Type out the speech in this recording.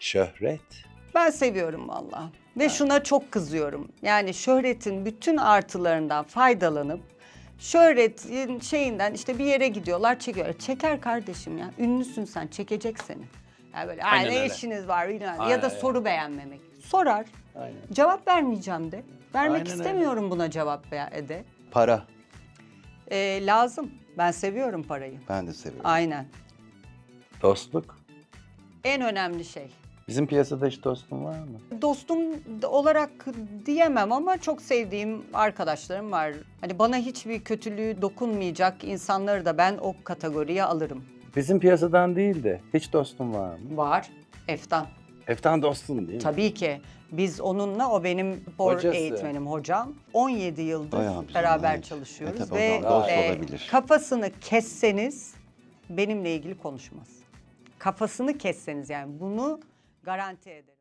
Şöhret. Ben seviyorum valla. Ve şuna çok kızıyorum. Yani şöhretin bütün artılarından faydalanıp şöhretin şeyinden işte bir yere gidiyorlar çekiyor. Çeker kardeşim ya. Ünlüsün sen çekecek seni. Yani böyle "Aa, Aynen ne öyle. işiniz var bilmem ne." Aynen ya da öyle. soru beğenmemek. Sorar. Aynen. Cevap vermeyeceğim de. Vermek Aynen öyle. istemiyorum buna cevap de. Para. Ee, lazım. Ben seviyorum parayı. Ben de seviyorum. Aynen. Dostluk. En önemli şey. Bizim piyasada hiç dostun var mı? Dostum olarak diyemem ama çok sevdiğim arkadaşlarım var. Hani bana hiçbir kötülüğü dokunmayacak insanları da ben o kategoriye alırım. Bizim piyasadan değil de hiç dostun var mı? Var. Eftan. Eftan dostun değil mi? Tabii ki. Biz onunla, o benim spor Hocası. eğitmenim hocam. 17 yıldır Bayağı beraber evet. çalışıyoruz E tabii ve dost e, olabilir. kafasını kesseniz benimle ilgili konuşmaz. Kafasını kesseniz yani bunu garanti ederim.